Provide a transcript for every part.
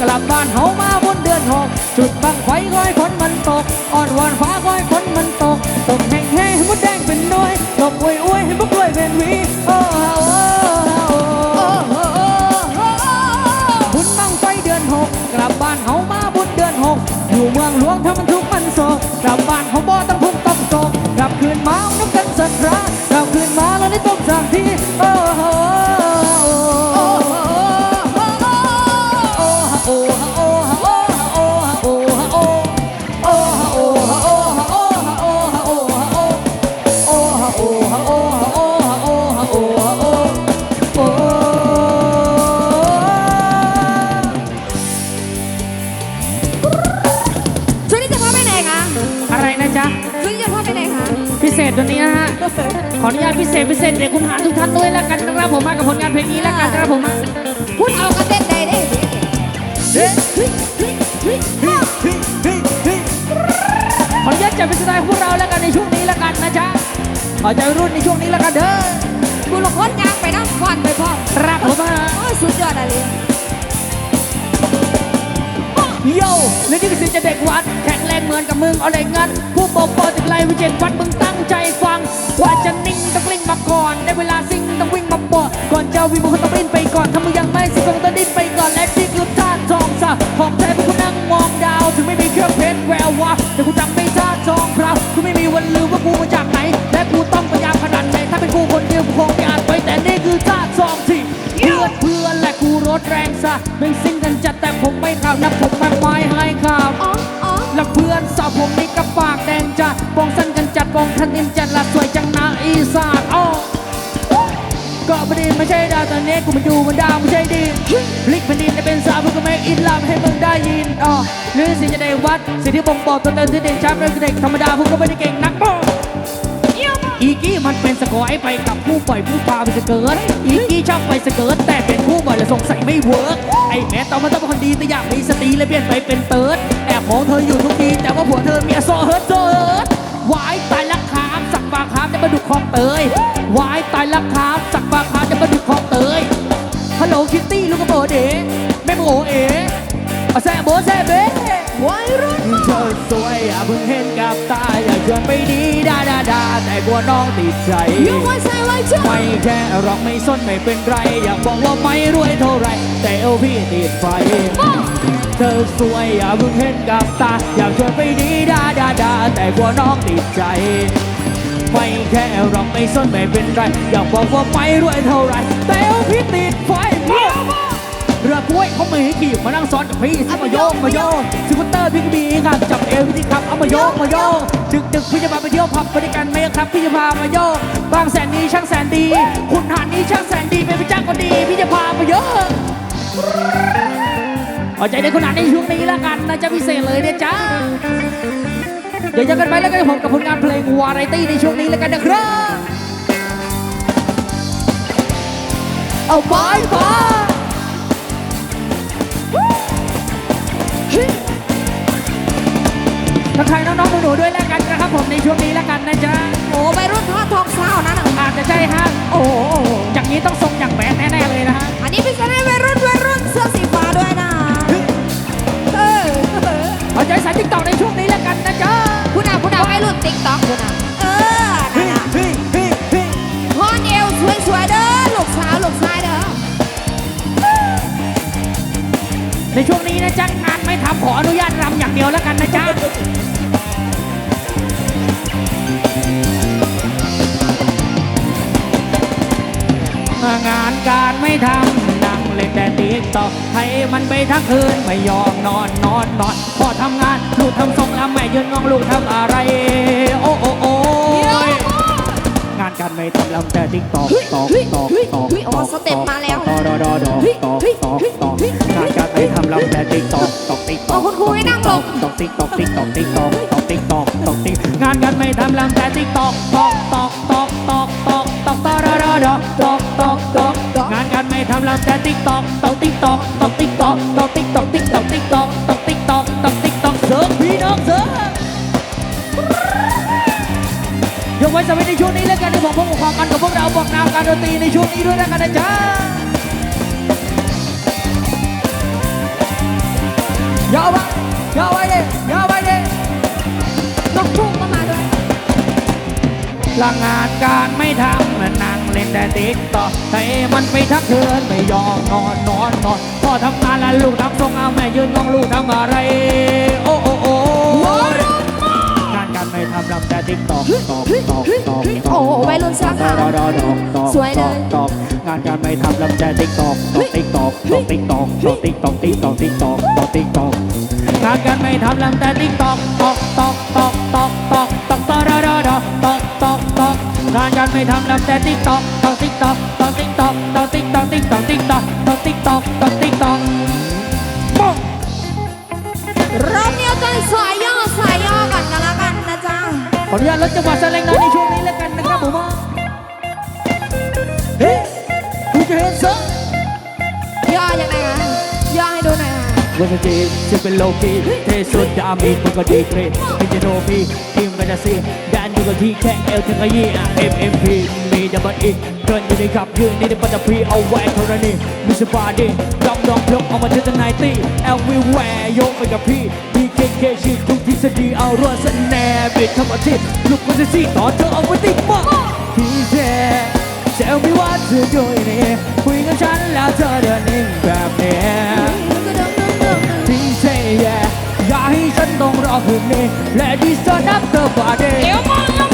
กลับบ้านเฮามาบนเดือนหกจุดบังไฟก้อยฝนมันตกอ่อนวอนฟ้าก้อยฝนมันตกตกแห้งแห้งมดแดงเป็นน้อยตกอวยอวยให้พวกกล้วยเป็นวีโอ ออนุญาตพิเศษพิเศษเด็กคุณหาทุกท่านด้วยแล้วกันนะครับผมมากับผลงานเพลงนี้แล้วกันนะครับผมมาพูดเอากระเต้นได้เด้เฮ้ยขออนุญาตจับเป็นสไตล์ของพวกเราแล้วกันในช่วงนี้แล้วกันนะจ๊ะขอใจรุ่นในช่วงนี้แล้วกันเด้อกูลงคนยางไปน้ำฟันไปพ่อครับผมฮะโอ้ยสุดยอดอะไรโย่และนี่คือสิ่งจะเด็กวัดแข็ง งเหมือนกับมึงเอาแรงงัดผู้ปกครองจากไรวิเจนวัดมึงตั้งใจฟังว่าจะนิ่งต้องกลิ้งมาก่อนได้เวลาซิงต้องวิ่งมาปอดก่อนจะวิ่งมึงต้องบินไปก่อนถ้ามึงยังไม่สิคงต้องดิ้นไปก่อนและที่คือท่าทองซะของใจพวกกูนั่งมองดาวถึงไม่มีเครื่องเพชรแวววะแต่กูจำไม่ท่าทองพราวกูไม่มีวันลืมว่ากูมาจากไหนและกูต้องพยายามขนาดไหนถ้าเป็นกูคนเดียวกูคงไม่อาจไปแต่นี่คือท่าทองที่เพื่อนเพื่อนและกูรถแรงซะไม่ซิ่งกันจัดแต่ผมไม่ข่าวนะผมมากมายให้ข่าว พื่อนสาวผมนี่กับปากแดงจัดปองสั้นกันจัดปองทันนินจัดละสวยจังนะอีสานอ้อก็ไม่ดีไม่ใช่ดาวตอนนี้กูมาอยู่บนดาวไม่ใช่ดีพลิกแผ่นดินจะเป็นสาวเพื่อก็ไม่อินลามให้มึงได้ยินอ้อหรือสิ่งจะได้วัดสิ่งที่บ่งบอกตัวตนที่เด่นชัดเรื่องเด็กธรรมดาพวกก็ไม่ได้เก่งนักบ้ออีกี้มันเป็นสกอยไปกับผู้ปล่อยผู้พาไปสเกิร์ตอีกี้ชอบไปสเกิร์ตแต่เป็นผู้บ่อยและสงสัยไม่เวิร์กไอแม่ตอนมันต้องเป็นคนดีแต่อยากมีสติเลยเปลี่ยนไปเป็นเติร์ด มองเธออยู่ทุกทีแต่ว่าผัวเธอเมียโซเฮิร์ตโซเฮิร์ตวายตายละคามสักปากคามจะมาดุคลองเตยวายตายละคามสักปากคามจะมาดุคลองเตยฮัลโหลคิตตี้ลูกกระโบเด๋แม่โมโอเอ๋เอาแซ่โบแซ่เบ้วัยรุ่นเธอสวยอย่าเพิ่งเห็นกับตาอย่าชวนไปดีดาดาดาแต่กลัวน้องติดใจยูวันใส่ไว้เชื่อไม่แค่ร้องไม่ส้นไม่เป็นไร อยากบอกว่าไม่รวยเท่าไร แต่เอวพี่ติดไฟ เธอสวยอย่าเพิ่งเห็นกับตา อยากชวนไปดีดาดาดาแต่กลัวน้องติดใจ ไม่แค่เร้องไม่สนไม่เป็นไร อยากบอกว่าไม่รวยเท่าไรแต่เอวพี่ติดไฟเรือกล้วยเขาไม่ให้ขี่มานั่งซ้อนกับพี่สิมาโยกมาโยกสกูตเตอร์พี่ก็มีครับจับเอวพี่ที่ขับเอามาโยกมาโยกดึกดึกพี่จะพาไปเที่ยวผับไปด้วยกันไหมครับพี่จะพามาโยกบางแสนนี้ช่างแสนดี คุณหานนี้ช่างแสนดีเป็นพระเจ้าก็ดีพี่จะพามาเยอะ เอาใจในคุณหานในช่วงนี้แล้วกันนะจ๊ะพิเศษเลยเนี่ยจ้าเดี๋ยวเจอกันไปแล้วกันผมกับผลงานเพลงวาไรตี้ในช่วงนี้แล้วกันนะครับเอาไปไปทักทายน้องๆหนูๆด้วยแล้วกันนะครับผมในช่วงนี้แล้วกันนะจ๊ะโอ้วัยรุ่นทอดทองสาวนั่นน่ะอาจจะใช่ฮะโอ้โหอย่างนี้ต้องทรงอย่างแบดแน่ๆเลยนะฮะ คืนไม่ยอมนอนนอนนอนพอทำงานลูกทำทรงแล้วแม่ยืนงองลูกทำอะไร โอ้โอ้โอ้ยงานการไม่ทำลำแต่ติ๊กตอกตอกตอกตอกเฮ้ยอ๋อสเต็ปมาแล้วตอดอดอดอตอกตอกตอกงานการไม่ทำลำแต่ติ๊กตอกตอกติ๊กตอกเอาคุณครูให้นั่งลงตอกติ๊กตอกติ๊กตอกติ๊กตอกตอกติ๊กตอกตอกติ๊กงานการไม่ทำลำแต่ติ๊กตอกตอกตอกตอกตอกตอกตอกตอดอดอดอตอกตอกตอกงานการไม่ทำลำแต่ติ๊กตอกตอกติ๊กตอกตอก ต๊อกต๊อกติ๊กต๊อกติ๊กต๊อกติ๊กต๊อกต๊อกติ๊กต๊อกต๊อกติ๊กต๊อกเสร์ฟพี่น้องเสิร์ฟยกไว้สำหรับในช่วงนี้แล้วกันที่ผมพูดขบความมันกับพวกเราบอกนาวการดนตรีในช่วงนี้ด้วยนะครัะจ๊ะยาวไปยาวไปดิยาวไปดิลงทุ่งก็มาด้วยลางานการไม่ทำนั่งเล่นแต่ติ๊กต่อแต่มันไปทักเธอนไม่ยอมนอนนอนนอน พ่อทำงานแล้วลูกทำทรงเอาแม่ยืนมองลูกทำอะไร โอ้โอ้โอ้งานการไม่ทำทำแต่ติ๊กตอกตอกตอกตอกโอ้โหวัยรุ่นสื้อขาวดอดอดอกตอกสวยเลยตอกงานการไม่ทำทำแต่ติ๊กตอกตอกติ๊กตอกตอกติ๊กตอกตอกติ๊กตอกติ๊กตอกติ๊กตอกตอกติ๊กตอกงานการไม่ทำทำแต่ติ๊กตอกตอกตอกตอกตอกตอกตอกตอดอดอดอตอกตอกตอกงานการไม่ทำทำแต่ติ๊กตอกตอกติ๊กตอกตอกติ๊กตอกตอกติ๊กตอกติ๊กตอกติ๊กตอกตอกติ๊กตอกตอก ติ๊กตอกป้องรอบนี้เอาใจสายย่อสายย่อก่อนกันละกันนะจ๊ะขออนุญาตลดจังหวะแสดงหน่อยในช่วงนี้แล้วกันนะครับผมว่าเฮ้ยคุณจะเห็นซะย่อยังไงคะย่อให้ดูหน่อยค่ะวันจีจะเป็นโลกีเทสุดยามีมันก็ดีเกรดพี่จะโดพีทีมกันจะซีแดนอยู่กับที่แข่งเอลถึงกะยี่อะ MMP มี ดับเบิลอีเกินอยู่ในขับยืนนี่ในปัตตพีเอาไว้เท่านี้มิสบาดีดองดองพลกออกมาเจอตั้งไนตี้เอลวิแวร์ยกไปกับพี่ PKK ชีพทุกทฤษฎีเอารวดสแนบิดทำอาชีพลูกคนจะซีต่อเธอเอาไปติดมากพี่แท้เซลมีว่าเธอด้วยนี่คุยกับฉันแล้วเธอเดินนิ่งแบบนี้พี่เซยอย่าให้ฉันต้องรอคืนนี้และดิสนับเธอบาเดเอวมองเ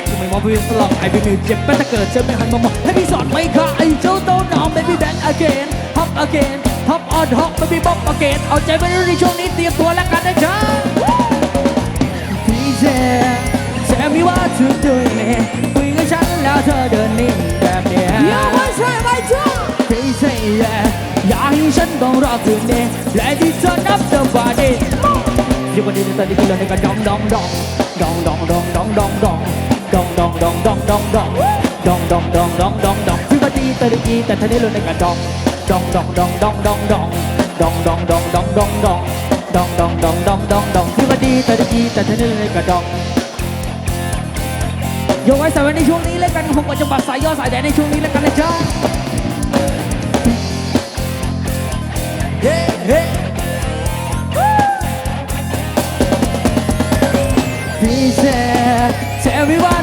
ไม่มองวิวสลองไอ้พี่มิวเจ็บก็จะเกิดเจ็บไม่หันมามองให้พี่สอนไม่ค่ะไอ้เจ้าโตน้อง baby back again hop again hop on hop baby bop again เอาใจไปในช่วงนี้เตรียมตัวแล้วกันนะจ๊ะพี่เจแซมีว่าเธอด้วยเนี่ยคุยกับฉันแล้วเธอเดินนิ่งแบบเนี้ยย่อไว้ใช่ไว้จ้าพี่เจอย่าให้ฉันต้องรอคืนนี้และที่เธอนับเธอบาดีอยู่วันนี้ตอนนี้กินแล้วในกระดองดองดองดองดองดองดองดองดอง ดองดองดองดองดองดองดองดองดองดองดองดองพี่วันนี้ตอนนี้แต่ท่านี้เลยในกระดองดองดองดองดองดองดองดองดองดองดองดองดองดองดองดองดองดองดองพี่วันนี้ตอนนี้แต่ท่านี้เลยในกระดองโยกไว้ส่ไว้ในช่วงนี้แล้วกันผมก็จะบัดสายย่อสายแดนในช่วงนี้แล้วกันนะจ๊ะเฮ้เฮ้พี่แช่แช่วิ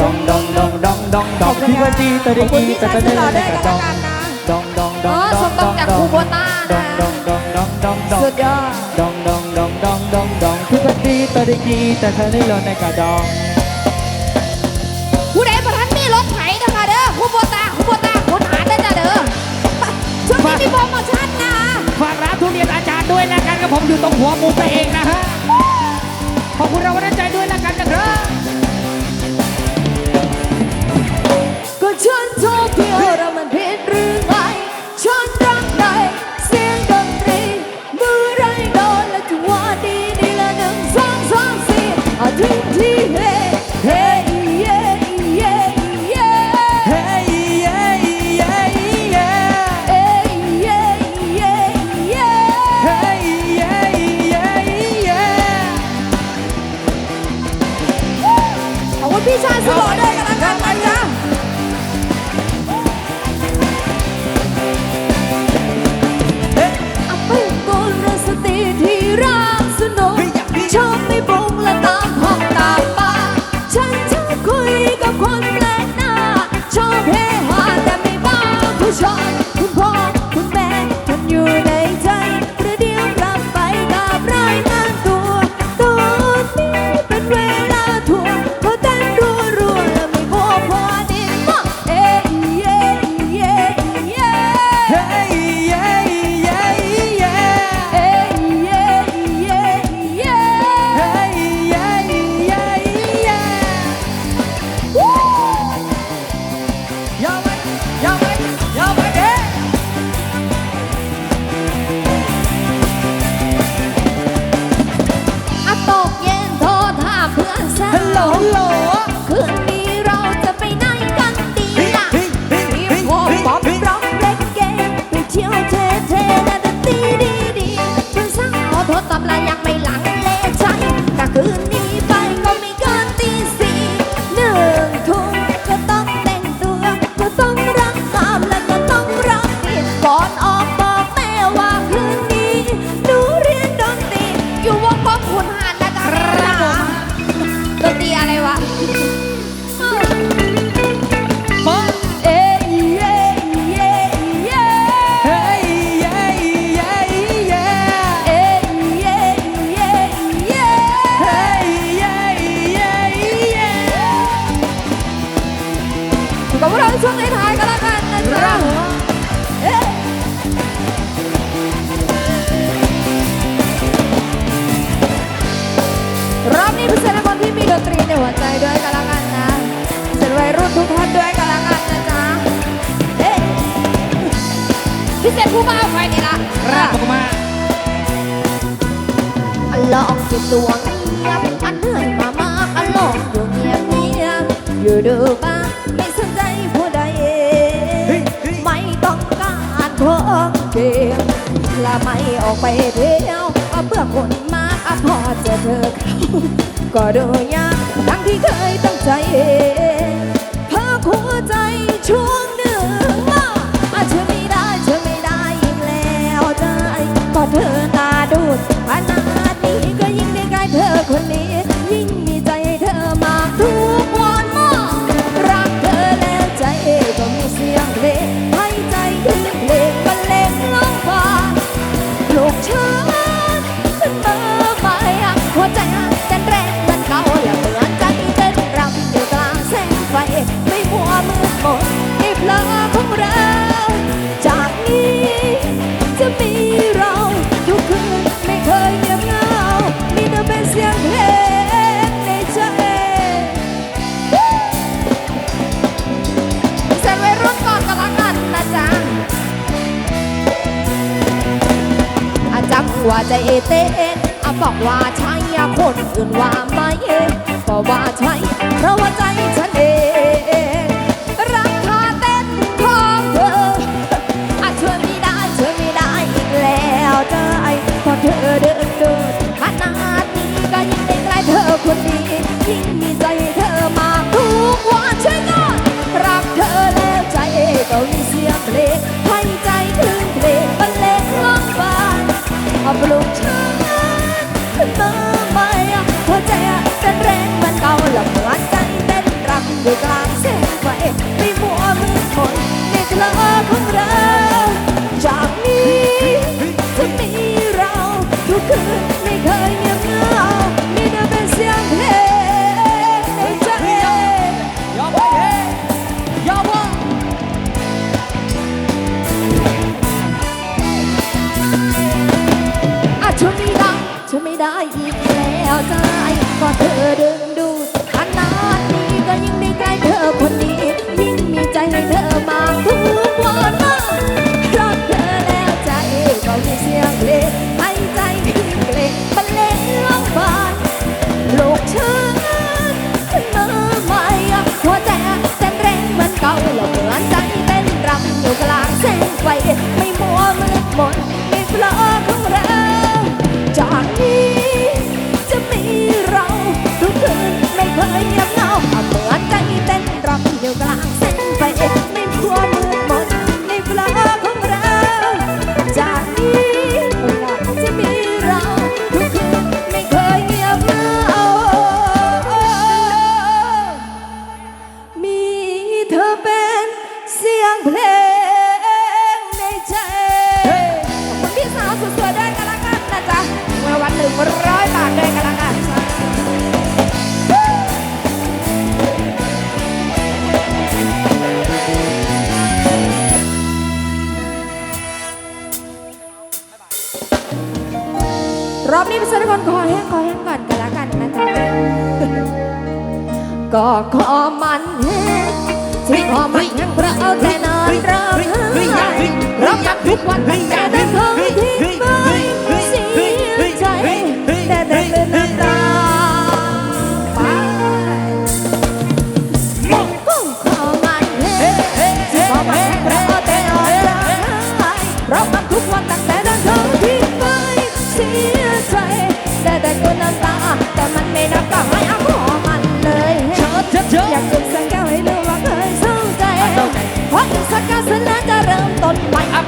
ดองดองดองดองดองดองพี่วันนี้ตอนขอบคุณนี้พี่แต่ชายตอนสุนี้ดหล่องในด้วยกกัระนดละองกันนะดองดองดองอ๋อดองสมบัติจากคูโบต้าดองดองดองดองดองดองสุดยอดดองดองดองดองดองดองพี่วันนี้ตอนนี้แต่ตอนนี้ลงในกระดองผู้ใดประทันมีรถไถนะคะเด้อคูโบตาคูโบตาคนหาได้จ้ะเด้อช่วงนี้มีโปรโมชั่นนะฝากร้านทุเรียนอาจารย์ด้วยนะกันกับผมอยู่ตรงหัวมุมไปเองนะฮะขอบคุณเราวันใจด้วยละกันนะครับ 천천히 되어라 Yavaş, yavaş. ใจด้วยกันละกันนะเสร็จวัยรุ่นทุกท่านด้วยกันละกันนะจ๊ะเฮ้พิเศษผู้บ้าวไฟนี่ละครับผมมาลองจิตตัวเงียบอันเนื่อยมามาอันลองอยู่เงียบเงียบอยู่ดูบ้างไม่สนใจผู้ใดเองไม่ต้องการของเกมและไม่ออกไปเที่ยวเพื่อคน พอเจอเธอเขาก็ดูยากทั้งที่เคยตั้งใจเองเพราะหัวใจช่วงหนึ่งว่าจธอไม่ได้จะไม่ได้อีกแล้วได้ก็เธอตาดูด ใจเต้นอะบอกว่าใช่คนอื่นว่าไม่เพราะว่าใช่เพราะว่าใจฉัน could แห้งขอแห้งก่อนกันละกันนะจ๊ะก็ขอมันแห้งที่ขอมันแห้งเพราะเอาแต่นอนร้องไห้ร้องกับทุกวันแต่ได้เคยทิ้ง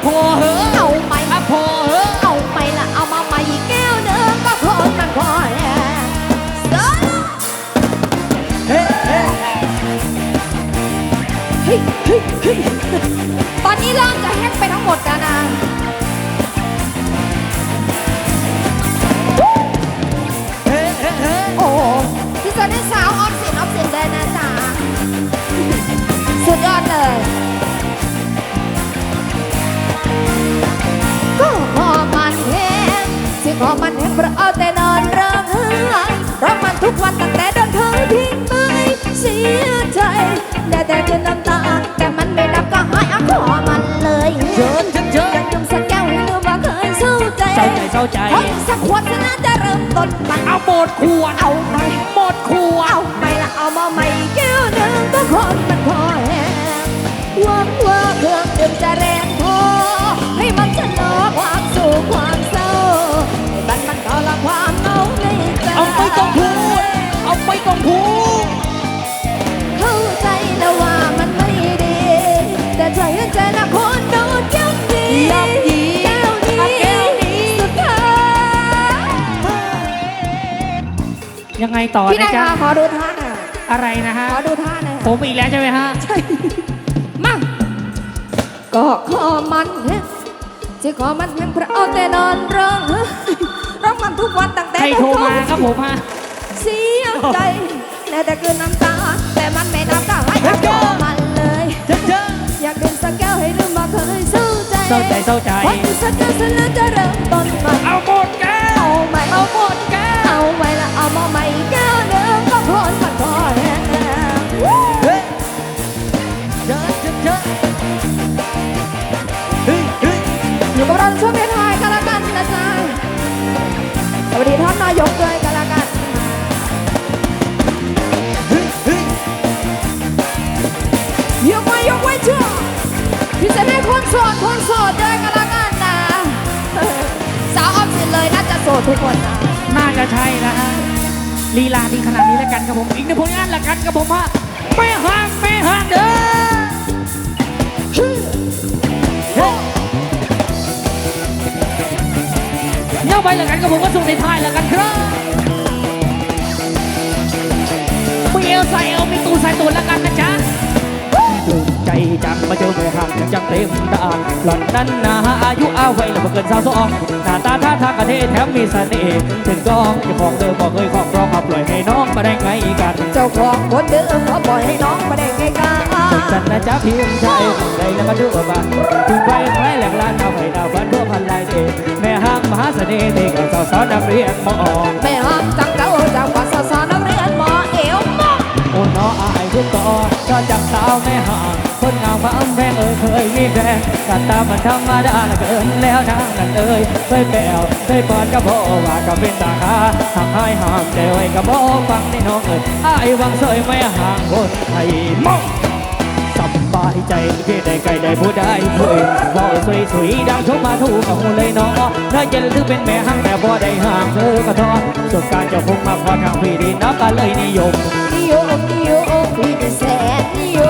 พอเหอะเอาใหม่ะพอเหอะเอาใหม่ละเอามาใหม่อีกแก้วเดิมก็คนมันพอแล้วเฮ้ยเฮ้เฮ้เฮ้เฮ้ตอนนี้เริ่มจะแฮกไปทั้งหมดแล้วนะโอ้โหที่จะได้สาวออมสินออมสินเลยนะจ๊ะสุดยอดเลย สิขอมันแห้งเพระเอาแต่นอนร้องไห้ร้องมันทุกวันตั้งแต่เดินทางทิ้งไปเสียใจแต่แต่จะน้ำตาแต่มันไม่นับก็หายเอาขอมันเลยเชิญเชิญเชิญอยากดื่มสักแก้วให้รู้ว่าเคยเศร้าใจเศร้าใจเศร้าใจขออีกสักขวดฉะนั้นจะเริ่มต้นใหม่เอาหมดขวดเอาไปหมดขวดเอาไปละเอามาใหม่แก้วหนึ่งก็คน ยังไงต่อพี่นะนายจ๊ะคะขอดูท่าหน่อยอะไรนะฮะขอดูท่าหน่อยผมอีกแล้วใช่ไหมฮะมาก็ขอมันแฮงจะขอมันแฮงเพราะเอาแต่นอนร้องไห้ร้องมันทุกวันตั้งแต่ใครโทรมาครับผมฮะเสียใจแน่แต่คืนน้ำตา แต่มันไม่นับตาให้เอาขอมันเลยเชิญเชิญอยากดื่มสักแก้วให้ลืมว่าเคยเศร้าใจเศร้าใจเศร้าใจเพราะอีกสักแก้วเสร็จแล้วจะเริ่มต้นใหม่เอาหมดแก้วเอาใหม่เอาหมดแก้ว เอาใหม่ละเอามาใหม่อีกแก้วเดิมก็พอนมันพอแห้งเฮ้ยเชิญเชิญเชิญเฮ้ยเฮ้ยอยู่กับเราช่วงท้ายกันละกันนะจ๊ะสวัสดีท่านนายกด้วยกันละกันยกไว้ยกไว้เชื่อพี่เซเน่คนโสดคนโสดด้วยกันละกันนะ สาวออมสินเลยน่าจะโสดทุกคนนะ จะใช่นะฮะลีลาดีขนาดนี้แล้วกันครับผมอีกหนึ่งผลงานละกันครับผมฮะไม่ห่างไม่ห่างเด้อเฮ้ยเย้าไปละกันครับผมก็ส่งในท้ายละกันครับมีเอลใส่เอลมีตูใส่ตัวละกันนะจ๊ะ จังมาเจอแม่ห่างยังจังเต็มตาหล่อนนั้นนะอายุอาวัยแล้วบ่เกินสาวสองหน้าตาท่าทางกระเทแถมมีเสน่ห์ถึงกองเจ้าของเดิมบอกเคยครอบครองมาปล่อยให้น้องมาได้ไงกันเจ้าของคนเดิมขอปล่อยให้น้องมาได้ไงกันฉันนะจ๊ะเพียงใจใดแล้วมาดูบ้านถึงไปใครแหลกลานเอาให้ดาวฟันทั่วพันลายเดแม่ห้างมหาเสน่ห์เด็กกับสาวนักเรียนมออกแม่ห้ามจังเจ้าจากวัดสาวสาวนักเรียนหมอเอวมอโอ้น้ออายทุกต่อก็จับสาวแม่ห่าง คนงามพระอำแพงเอ่ยเคยมีแฟนกันตามมันธรรมดาละเกินแล้วทางนั้นเอ่ยเคยแปลวเคยปอนกับพ่อว่ากับเป็นตาคาทางให้ห้ามใจไว้กับพ่ฟังในน้องเอ่ยอายวังเสยไม่ห่างคนไทยมองสบายใจที่ได้ใกลได้ผู้ได้ผู้อื่นบอกสวยสวยดังชกมาถูกกับหูเลยน้องน่าเย็นถือเป็นแม่ห้างแต่พอได้ห่างเธอก็ท้อส่วนการจะคงมาพอทางพี่ดีนักก็เลยนิยมนิยมนิยมพี่เป็นแสนนิยม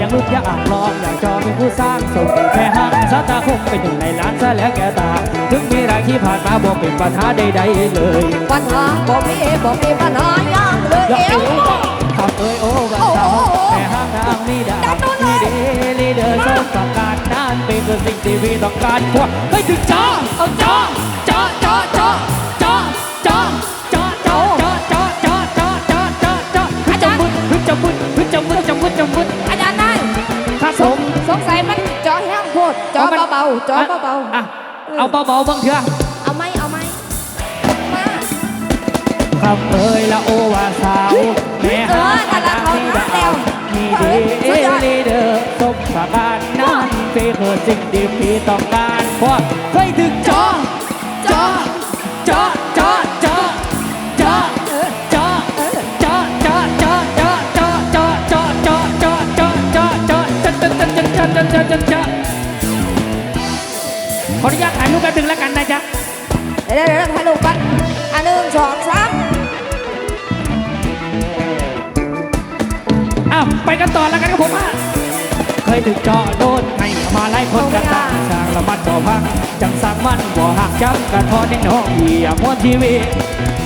ยังลุกอยากลองอยากจอเป็นผู้สร้างสมแค่ห้างสตาคงเป็นหนึ่งในล้านซะแล้วแกตา ถึงมีรายที่ผ่านมาบอกเป็นปัญหาใดๆเลยปัญหาบ่มีบ่มีปัญหาอย่างเลยเอเอววทำเอ้ยโอ้วันเสาแต่ห้างทางมีดาวมีเดลีเดอร์สมต้องการนั้นเป็นสิ่งที่พี่ต้องการพวกเฮ้ถึงจ้าเอาจ้าจ้าจ้าจ้าจ้าจ้าจ้าจ้าจ้าจ้าจ้าจ้าจ้าจ้าจ้าพึ่งจมุดพึ่งจมุดพึ่งจมุดจมุดจมุดอาจารย์นายครับ สผงมสงสัยมันจอแห้งโพดจอเบาๆจอเบาอะเอาเบาๆบ้างเถอะๆเอาไหมเอาไหมมาคำเอ่ยละโอวาสาวแม่หาขนาดที่ดาวมีดีเอลีเดอร์สมประการนั้นเป็นคือสิ่งที่พี่ต้องการเพราะเคยถึงจอจอจอ นุญาตถ่ายรูปแป๊บนึงแล้วกันนะจ๊ะเดี๋ยวเดี๋ยวเดี๋ยวถ่ายรูปกันอันหนึ่งสองสามอ้าวไปกันต่อแล้วกันครับผมอะเคยถูกเจาะโดนให้มาไล่คนกระตางสร้างละมันบ่พังจังสร้างมันบ่หักจังกระทอนในน้องเหยียบมวนทีวี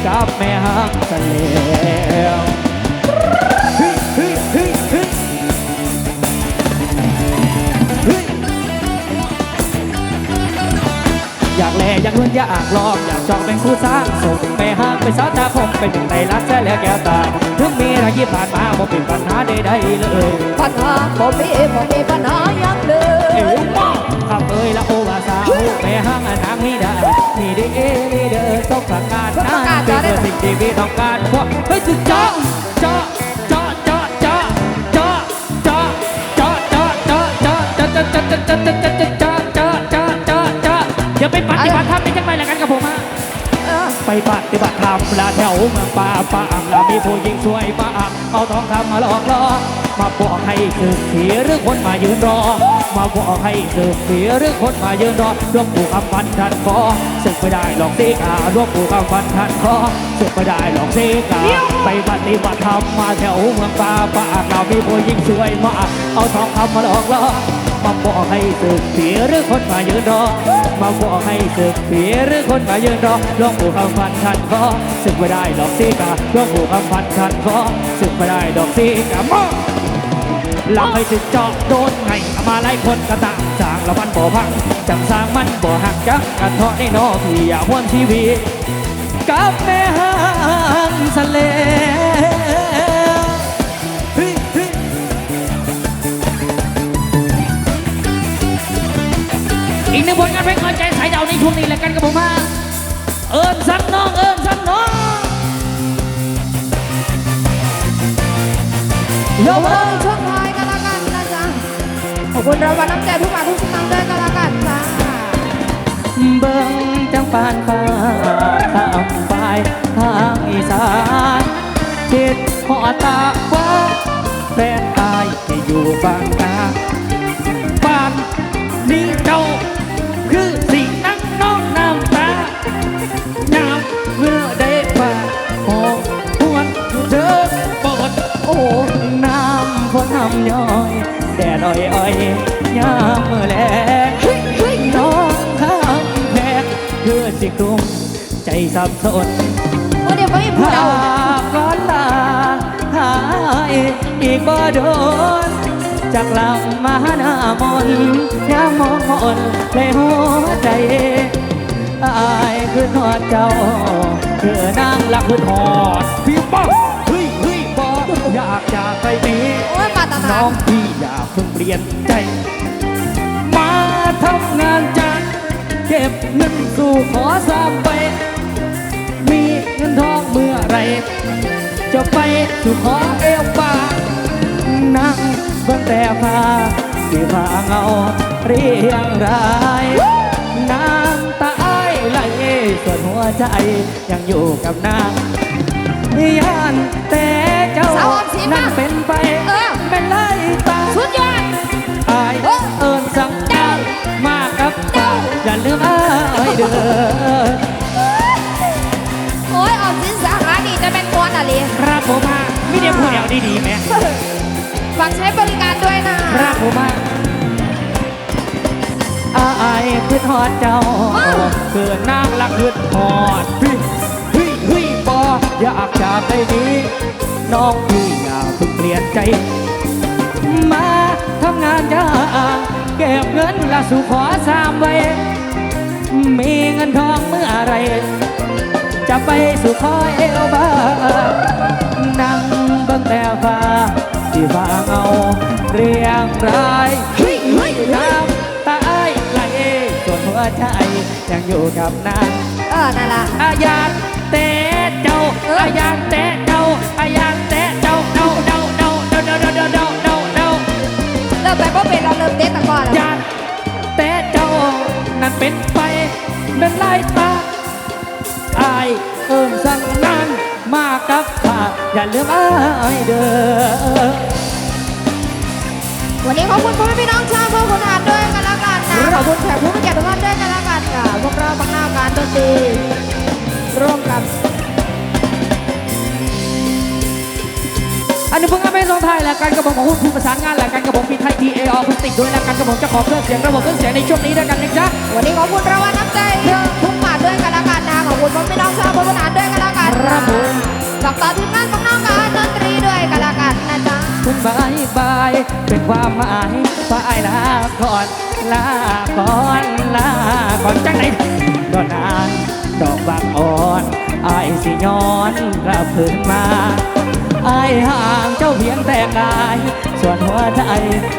กับแม่ฮักทะเลว อยากลอยากลุ้นอยากลองอยากจองเป็นคู่สร้างส่งแม่ฮักไปสาวตาคมเป็นถึงในรักแท้แล้วแก้วตาถึงมีระยิบผ่านมาบ่เป็นปัญหาใดๆเลยปัญหาบ่มีบ่มีปัญหาหยังเลเอ้ยยป้าขับเอ้ยละโอวาสาวแม่ห้างอนางนี่ได้นี่ด้เอนี่เด้อต้องประกาศนั้นเป็นเสิ่งที่พี่ต้องการเพราะเฮ้ยถึงเจาะเจาะเจาะเจาะเจาะเจาะเจาะเจาะเจาะเจาะเจาะเจาะเจาะเจาะเจา ฏิบัติธรรมไม่จังไรละกันกับผมฮะเออไปปฏิบัติธรรมลาแถวเมืองป่าป่าลามีผู้หญิงสวยมาเอาทองคำมาหลอกล่อมาบอกให้สืบสีหรือคนมายืนรอ มาบอกให้สืบสีหรือคนมายืนรอร่วมปู่คำฟันทันคอสึกไม่ได้หลอกสีการ่วมปู่คำฟันทันคอสึกไม่ได้หลอกสีกาไปปฏิบัติธรรมมาแถวเมืองป่าป่าลามีผู้หญิงสวยมาเอาทองคำมาหลอกล่อมาบอกให้สึกเสียหรือคนมายืนรอ มาบอให้สึกเสีหรือคนมายืนรอหลวงปู่คำพันทันก็สึกไม่ได้ดอกซีกาหลวงปู่คำพันทันก็สึกไม่ได้ดอกซีกามอหลังให้สึกเจาะโดนไงเอามาไล่คนกระตางสางละมันบ่พังจังสร้างมันบ่หักจักกันทาะในนอพี่อย่าวนชีวิตกับแม่หางสะเล อีกหนึ่งผลงานเพลงเอาใจสายดาวในช่วงนี้แหละกันกับผมมาเอิญสังน้องเอิญสังน้องยกมือช่วงท้ายกันละกันนะจ๊ะขอบคุณรางวัลน้ำใจทุกบาททุกสตางค์ด้วยกันละกันจ้าเบิ่งจังปานฟ้าตามฝ่ายทางอีสานคิดหอตาว่าแฟนอายที่อยู่บางนา อ่อยอ่อยยามเมื่อแลงน้องข้ามแพงเพื่อสิกลุ่มใจสับสนวันเดี๋ยวไม่พูดเอาก่อนลาหายอีกบ่โดนจากลำมาหน้ามนยามมองมนเลยหัวใจอายคือทอดเจ้าคือนางรักคือทอดพี่ป้องเฮ้ยเฮ้ยบออยากจากไปนี้ โอ้ยมาตาน้ตาองพี่อย่าเพิ่งเปลี่ยนใจ มาทำงานจัดเก็บเงินสู่ขอสามไป มีเงินทองเมื่อไหรจะไปสู่ขอเอวปากนั่งเบิ่งแต่ผ้าที่ผ้าเงาเรียงรายน้ำตาอ้ายไหลส่วนหัวใจยังอยู่กับนางย่านแต่เจ้าสาวออมสินนั่มานเป็นไป เออ อดอายเอิญสั่งเจ้ามากับเจ้าอย่าลืมอายเด้อโอ้ยออมสินสาขาดีจะเป็นมวนอะไรครับผมฮะไม่ได้พูดเดียวดีๆไหมฝากใช้บริการด้วยนะครับผมฮะอายคือทอดเจ้าเกิดนางรักคือทอดพี่เฮ้ยเฮ้ยบออยากจากไปนี้ น้องพี่อย่าเพิ่งเปลี่ยนใจ มาทำงานจ้าเก็บเงินละสู่ขอสามไว้ มีเงินทองเมื่อไหรจะไปสู่ขอเอวบางนั่งเบิ่งแต่ฟ้าที่ฟ้าเงาเรียงรายเฮ้ยเฮ้ยน้ำตาอ้ายไหลส่วนหัวใจยังอยู่กับนางเออนั่นล่ะอาญาเตะเจ้าเออออาญาเตะเจ้าอาญาเตะ มเต้นตะก่อนแล้วญาติแต่เจ้านั้นเป็นไปเป็นลายตาอายเอิ่มสั่งนั้นมากับข้าอย่าลืมอายเด้อวันนี้ขอบคุณพ่อแม่พี่น้องชาวเพื่อคุณอาด้วยกันละกันนะขอบคุณแขกผู้มีเกียรติทุกท่านด้วยกันแล้วกันค่ะพวกเราบังหน้าการดนตรีร่วมกับ อันนี้เพิ่งไม่ลงไทยแล้วกันกระผมของคุณผู้ประสานงานแล้วกันกระผมมีไทยทีเออคุสติกด้วยแล้วกันกระผมจะขอเครื่องเสียงระบบเครื่องเสียงในช่วงนี้ด้วยกันนะจ๊ะวันนี้ขอบคุณรางวัลน้ำใจทุกบาทด้วยกันล้วกันนะขอบคุณพ่อแม่น้องชาวพุทธนาด้วยกันล้วกันครับผมกับต่อทีมงานบังน้าการดนตรีด้วยกันล้วกันนะจ๊ะคุณบายบายเป็นความหมายฝ่ายลาก่อนลาก่อนลาก่อนจังไหนดอนนานดอกบางอ่อ อายสิย้อนกลับคืนมาอายห่างเจ้าเพียงแต่กาย ส่วนหัวใจ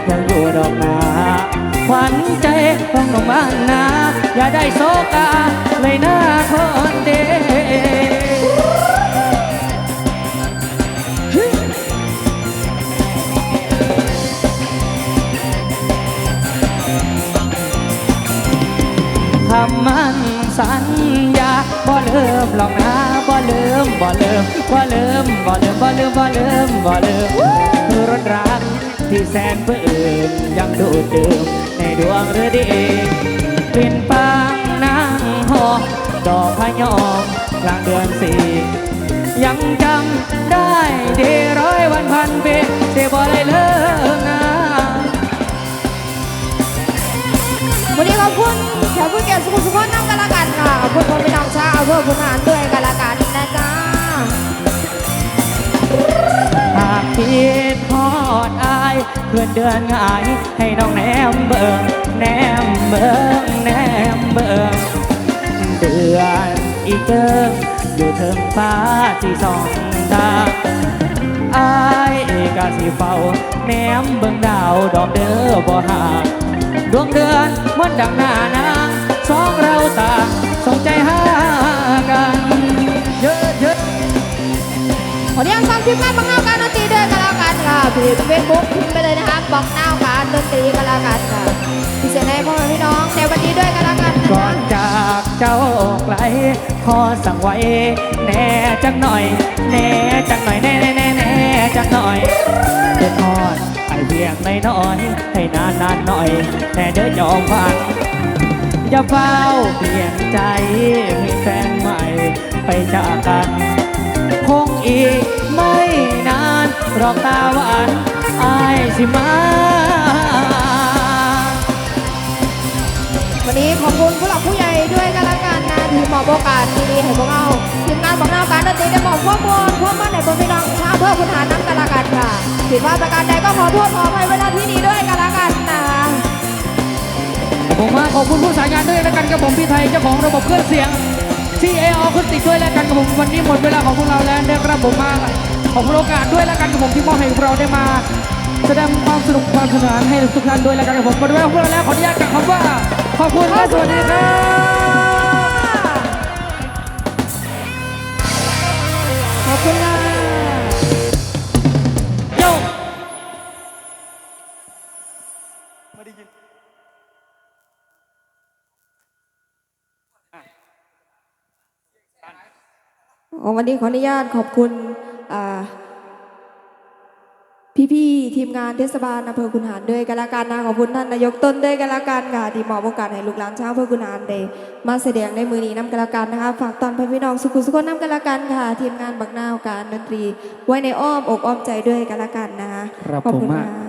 ยังอยู่ดอกนาขวัญใจต้องลงบ้างนะ อย่าได้โศกาเลยหน้าคนเดคำมั่นสัญ ลืมหรอกนะบ่ลืมบ่ลืมบ่ลืมบ่ลืมบ่ลืมบ่ลืมบ่ลืมคือรถรักที่แสนเปื่อนยังดูดดื่มในดวงฤดีเป็นปางนางหอดอกพะยอมกลางเดือนสี่ยังจำได้ดีร้อยวันพันปีเสียบ่ได้เลิก คุณแขกผู้เกียรติสุขุมสุขนน้ำกันล้วกันค่ะขอบคุณพ่อแม่น้องชาวอำเภอพุทธนานด้วยกันล้วกันนะจ๊ะหากคิดทอดอายเพื่อนเดือนง่ายให้น้องแนมเบิ่งแนมเบิ่งแนมเบิ่งเดือนอีกเกิงอยู่เทิงฟ้าที่สองตาอายกาสิเฝ้าแนมเบิ่งดาวดอกเด้อบ่ห่างดวงเดือนมันดังหน้านา ต่างส่งใจหากันเยอะเยอะวันนี้ฟังทีมงานบังหน้าการดนตรีด้วยกันแล้วกันค่ะเพจเฟซบุ๊กพิมพ์ไปเลยนะคะบังหน้าการดนตรีกันแล้วกันค่ะพิเศษให้พ่อแม่พี่น้องในวันนี้ด้วยกันแล้วกันนะก่อจ๊ะนจากเจ้าไกลขอสั่งไว้ แน่จักหน่อย แน่จักหน่อยแน่แน่แน่แน่จักหน่อยเดือดทอดไอเพียงในน้อยๆให้นานนานๆหน่อยแน่เด้อยอมฟัง อย่าเฝ้าเปลี่ยนใจมีแฟนใหม่ไปจากกัน คงอีกไม่นานรอกตาหวานอายสิมาวันนี้ขอบคุณผู้หลักผู้ใหญ่ด้วยกันล้วกันนะที่มอบโอกาสดีๆให้พวกเราทีมงานบังหน้าการดนตรีได้มอบข้อมูลข้อมูลในพ่อแม่พี่น้องชาวอำเภอพุทธาน้ำกันล้วกันค่ะผิดพลาดประการใดก็ขอโทษขออภัยเวลาที่นี้ด้วยกันล้วกัน ผมมาขอบคุณผู้สายงานด้วยแล้วกันกับผมพี่ไทยเจ้าของระบบเครื่องเสียง CA ออคุสติกด้วยแล้วกันกับผมวันนี้หมดเวลาของพวกเราแล้วนะครับผมมาขอบคุณโอกาสด้วยแล้วกันกับผมที่มอบให้พวกเราได้มา แสดงความสนุกความสนานให้ทุกท่านด้วยแล้วกันกับผมหมดเวลาของพวกเราแล้วขออนุญาตกับคำว่าขอบคุณและสวัสดีครับขอบคุณค่ะ วันนี้ขออนุญาตขอบคุณอ่าพี่ๆทีมงานเทศบาลอำเภอคุนหารด้วยกันละกันนะขอบคุณท่านนายกต้นด้วยกันละกันค่ะที่มอบโอกาสให้ลูกหลานชาวอำเภอคุนหารได้มาแสดงในมือนี้น้ำกันละกันนะคะฝากตอนพ่อพี่น้องสุขุสุขนน้ำกันละกันค่ะ ทีมงานบักนาวการดนตรี ไว้ในอ้อมอกอ้อมใจด้วยกันละกันนะคะครับขอบผมคุณมากค่ะ